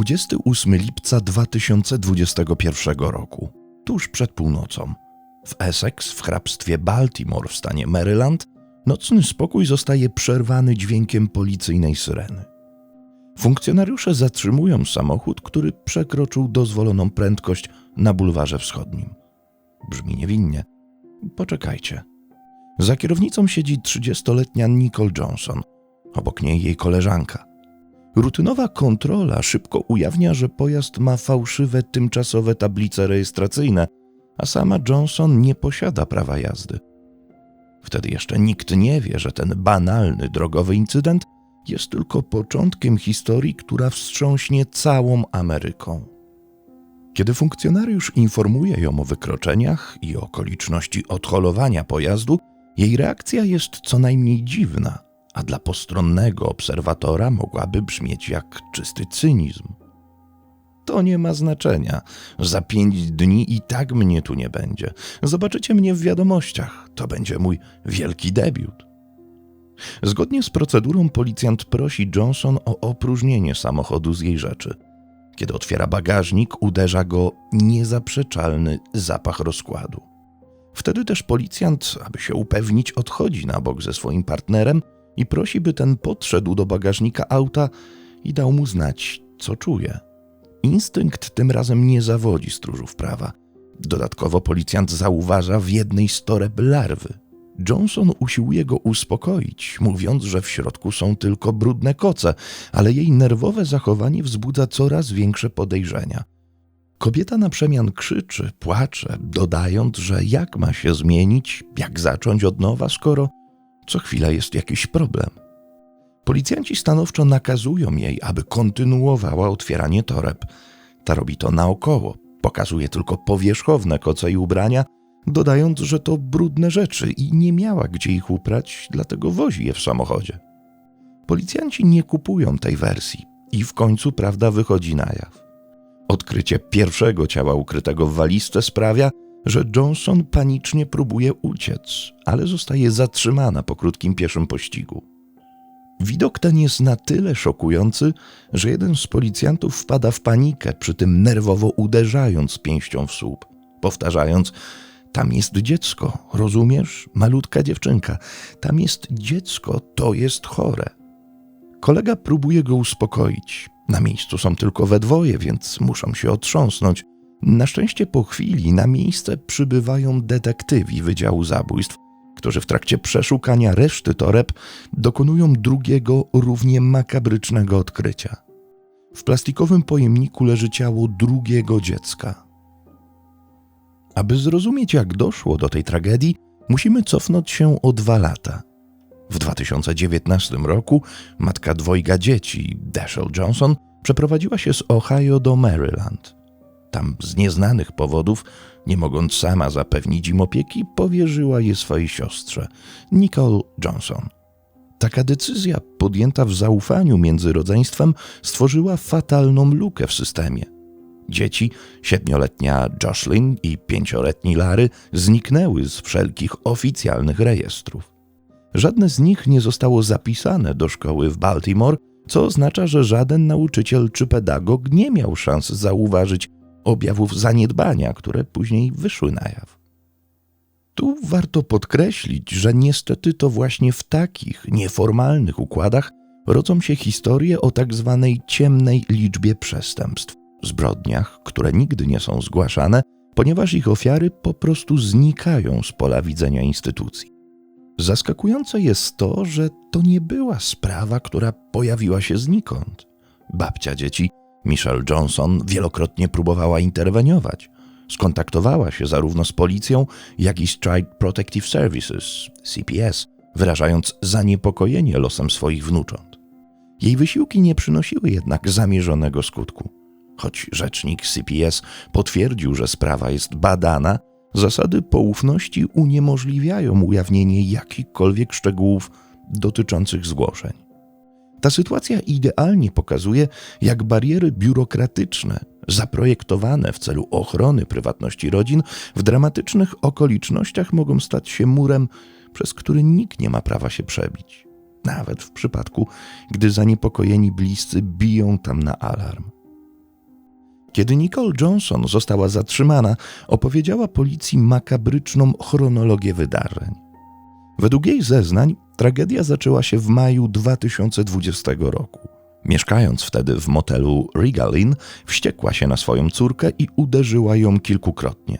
28 lipca 2021 roku, tuż przed północą. W Essex, w hrabstwie Baltimore w stanie Maryland, nocny spokój zostaje przerwany dźwiękiem policyjnej syreny. Funkcjonariusze zatrzymują samochód, który przekroczył dozwoloną prędkość na bulwarze wschodnim. Brzmi niewinnie. Poczekajcie. Za kierownicą siedzi 30-letnia Nicole Johnson, obok niej jej koleżanka. Rutynowa kontrola szybko ujawnia, że pojazd ma fałszywe tymczasowe tablice rejestracyjne, a sama Johnson nie posiada prawa jazdy. Wtedy jeszcze nikt nie wie, że ten banalny drogowy incydent jest tylko początkiem historii, która wstrząśnie całą Ameryką. Kiedy funkcjonariusz informuje ją o wykroczeniach i okoliczności odholowania pojazdu, jej reakcja jest co najmniej dziwna, a dla postronnego obserwatora mogłaby brzmieć jak czysty cynizm. To nie ma znaczenia. Za pięć dni i tak mnie tu nie będzie. Zobaczycie mnie w wiadomościach. To będzie mój wielki debiut. Zgodnie z procedurą policjant prosi Johnson o opróżnienie samochodu z jej rzeczy. Kiedy otwiera bagażnik, uderza go niezaprzeczalny zapach rozkładu. Wtedy też policjant, aby się upewnić, odchodzi na bok ze swoim partnerem i prosi, by ten podszedł do bagażnika auta i dał mu znać, co czuje. Instynkt tym razem nie zawodzi stróżów prawa. Dodatkowo policjant zauważa w jednej z toreb larwy. Johnson usiłuje go uspokoić, mówiąc, że w środku są tylko brudne koce, ale jej nerwowe zachowanie wzbudza coraz większe podejrzenia. Kobieta na przemian krzyczy, płacze, dodając, że jak ma się zmienić, jak zacząć od nowa, skoro co chwila jest jakiś problem. Policjanci stanowczo nakazują jej, aby kontynuowała otwieranie toreb. Ta robi to naokoło, pokazuje tylko powierzchowne koce i ubrania, dodając, że to brudne rzeczy i nie miała gdzie ich uprać, dlatego wozi je w samochodzie. Policjanci nie kupują tej wersji i w końcu prawda wychodzi na jaw. Odkrycie pierwszego ciała ukrytego w walizce sprawia, że Johnson panicznie próbuje uciec, ale zostaje zatrzymana po krótkim pieszym pościgu. Widok ten jest na tyle szokujący, że jeden z policjantów wpada w panikę, przy tym nerwowo uderzając pięścią w słup, powtarzając: Tam jest dziecko, rozumiesz? Malutka dziewczynka. Tam jest dziecko, to jest chore. Kolega próbuje go uspokoić. Na miejscu są tylko we dwoje, więc muszą się otrząsnąć. Na szczęście po chwili na miejsce przybywają detektywi Wydziału Zabójstw, którzy w trakcie przeszukania reszty toreb dokonują drugiego, równie makabrycznego odkrycia. W plastikowym pojemniku leży ciało drugiego dziecka. Aby zrozumieć, jak doszło do tej tragedii, musimy cofnąć się o dwa lata. W 2019 roku matka dwojga dzieci, Dashiell Johnson, przeprowadziła się z Ohio do Maryland. Tam z nieznanych powodów, nie mogąc sama zapewnić im opieki, powierzyła je swojej siostrze, Nicole Johnson. Taka decyzja, podjęta w zaufaniu między rodzeństwem, stworzyła fatalną lukę w systemie. Dzieci, siedmioletnia Jocelyn i pięcioletni Lary, zniknęły z wszelkich oficjalnych rejestrów. Żadne z nich nie zostało zapisane do szkoły w Baltimore, co oznacza, że żaden nauczyciel czy pedagog nie miał szans zauważyć objawów zaniedbania, które później wyszły na jaw. Tu warto podkreślić, że niestety to właśnie w takich nieformalnych układach rodzą się historie o tak zwanej ciemnej liczbie przestępstw, zbrodniach, które nigdy nie są zgłaszane, ponieważ ich ofiary po prostu znikają z pola widzenia instytucji. Zaskakujące jest to, że to nie była sprawa, która pojawiła się znikąd. Babcia dzieci Michelle Johnson wielokrotnie próbowała interweniować. Skontaktowała się zarówno z policją, jak i z Child Protective Services, CPS, wyrażając zaniepokojenie losem swoich wnucząt. Jej wysiłki nie przynosiły jednak zamierzonego skutku. Choć rzecznik CPS potwierdził, że sprawa jest badana, zasady poufności uniemożliwiają ujawnienie jakichkolwiek szczegółów dotyczących zgłoszeń. Ta sytuacja idealnie pokazuje, jak bariery biurokratyczne, zaprojektowane w celu ochrony prywatności rodzin, w dramatycznych okolicznościach mogą stać się murem, przez który nikt nie ma prawa się przebić, nawet w przypadku, gdy zaniepokojeni bliscy biją tam na alarm. Kiedy Nicole Johnson została zatrzymana, opowiedziała policji makabryczną chronologię wydarzeń. Według jej zeznań tragedia zaczęła się w maju 2020 roku. Mieszkając wtedy w motelu Regal Inn, wściekła się na swoją córkę i uderzyła ją kilkukrotnie.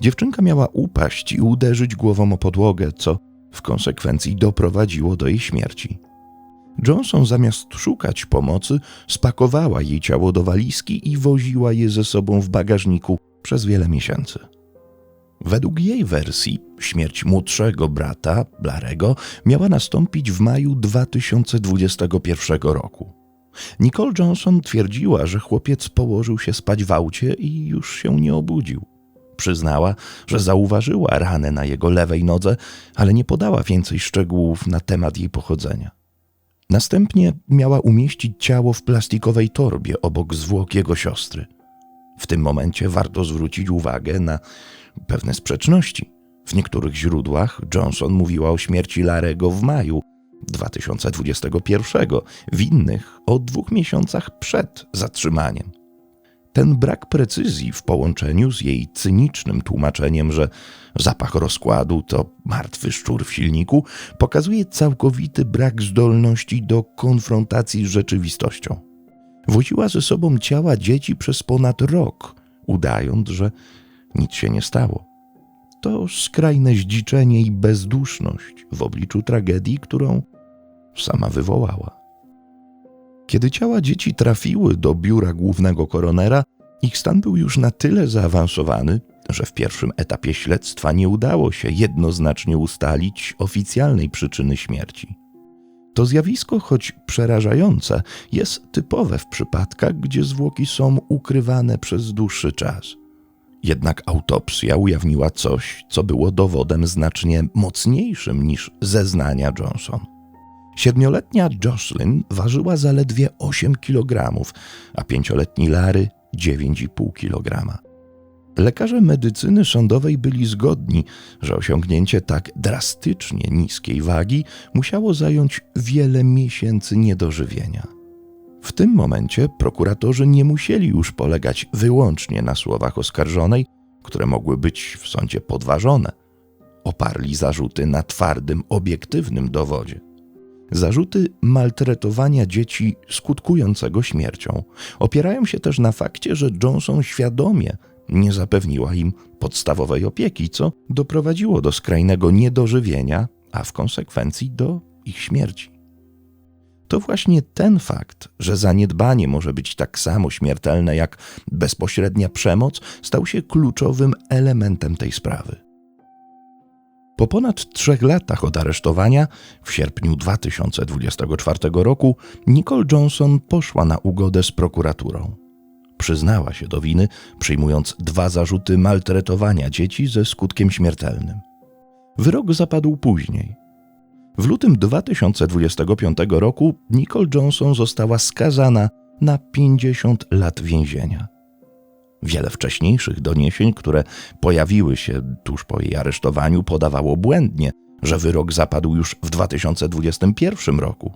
Dziewczynka miała upaść i uderzyć głową o podłogę, co w konsekwencji doprowadziło do jej śmierci. Johnson zamiast szukać pomocy, spakowała jej ciało do walizki i woziła je ze sobą w bagażniku przez wiele miesięcy. Według jej wersji, śmierć młodszego brata, Blarego, miała nastąpić w maju 2021 roku. Nicole Johnson twierdziła, że chłopiec położył się spać w aucie i już się nie obudził. Przyznała, że zauważyła ranę na jego lewej nodze, ale nie podała więcej szczegółów na temat jej pochodzenia. Następnie miała umieścić ciało w plastikowej torbie obok zwłok jego siostry. W tym momencie warto zwrócić uwagę na pewne sprzeczności. W niektórych źródłach Johnson mówiła o śmierci Larego w maju 2021, w innych o dwóch miesiącach przed zatrzymaniem. Ten brak precyzji w połączeniu z jej cynicznym tłumaczeniem, że zapach rozkładu to martwy szczur w silniku, pokazuje całkowity brak zdolności do konfrontacji z rzeczywistością. Woziła ze sobą ciała dzieci przez ponad rok, udając, że nic się nie stało. To skrajne zdziczenie i bezduszność w obliczu tragedii, którą sama wywołała. Kiedy ciała dzieci trafiły do biura głównego koronera, ich stan był już na tyle zaawansowany, że w pierwszym etapie śledztwa nie udało się jednoznacznie ustalić oficjalnej przyczyny śmierci. To zjawisko, choć przerażające, jest typowe w przypadkach, gdzie zwłoki są ukrywane przez dłuższy czas. Jednak autopsja ujawniła coś, co było dowodem znacznie mocniejszym niż zeznania Johnson. Siedmioletnia Jocelyn ważyła zaledwie 8 kg, a pięcioletni Larry 9,5 kg. Lekarze medycyny sądowej byli zgodni, że osiągnięcie tak drastycznie niskiej wagi musiało zająć wiele miesięcy niedożywienia. W tym momencie prokuratorzy nie musieli już polegać wyłącznie na słowach oskarżonej, które mogły być w sądzie podważone. Oparli zarzuty na twardym, obiektywnym dowodzie. Zarzuty maltretowania dzieci skutkującego śmiercią opierają się też na fakcie, że Johnson świadomie nie zapewniła im podstawowej opieki, co doprowadziło do skrajnego niedożywienia, a w konsekwencji do ich śmierci. To właśnie ten fakt, że zaniedbanie może być tak samo śmiertelne jak bezpośrednia przemoc, stał się kluczowym elementem tej sprawy. Po ponad trzech latach od aresztowania, w sierpniu 2024 roku, Nicole Johnson poszła na ugodę z prokuraturą. Przyznała się do winy, przyjmując dwa zarzuty maltretowania dzieci ze skutkiem śmiertelnym. Wyrok zapadł później. W lutym 2025 roku Nicole Johnson została skazana na 50 lat więzienia. Wiele wcześniejszych doniesień, które pojawiły się tuż po jej aresztowaniu, podawało błędnie, że wyrok zapadł już w 2021 roku.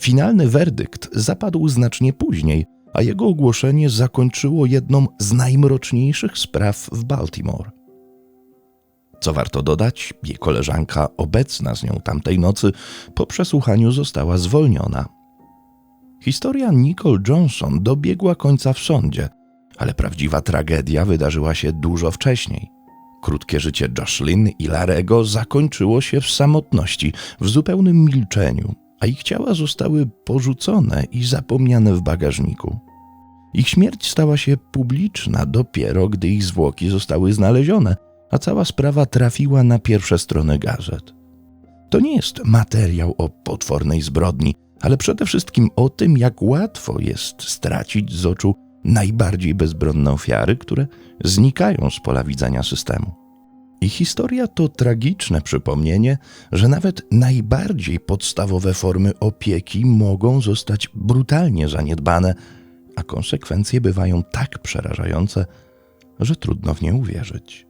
Finalny werdykt zapadł znacznie później, a jego ogłoszenie zakończyło jedną z najmroczniejszych spraw w Baltimore. Co warto dodać, jej koleżanka, obecna z nią tamtej nocy, po przesłuchaniu została zwolniona. Historia Nicole Johnson dobiegła końca w sądzie, ale prawdziwa tragedia wydarzyła się dużo wcześniej. Krótkie życie Joshlyn i Larego zakończyło się w samotności, w zupełnym milczeniu, a ich ciała zostały porzucone i zapomniane w bagażniku. Ich śmierć stała się publiczna dopiero, gdy ich zwłoki zostały znalezione, a cała sprawa trafiła na pierwsze strony gazet. To nie jest materiał o potwornej zbrodni, ale przede wszystkim o tym, jak łatwo jest stracić z oczu najbardziej bezbronne ofiary, które znikają z pola widzenia systemu. I historia to tragiczne przypomnienie, że nawet najbardziej podstawowe formy opieki mogą zostać brutalnie zaniedbane, a konsekwencje bywają tak przerażające, że trudno w nie uwierzyć.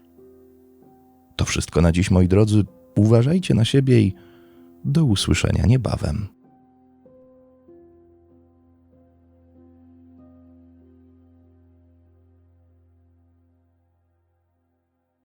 To wszystko na dziś, moi drodzy. Uważajcie na siebie i do usłyszenia niebawem.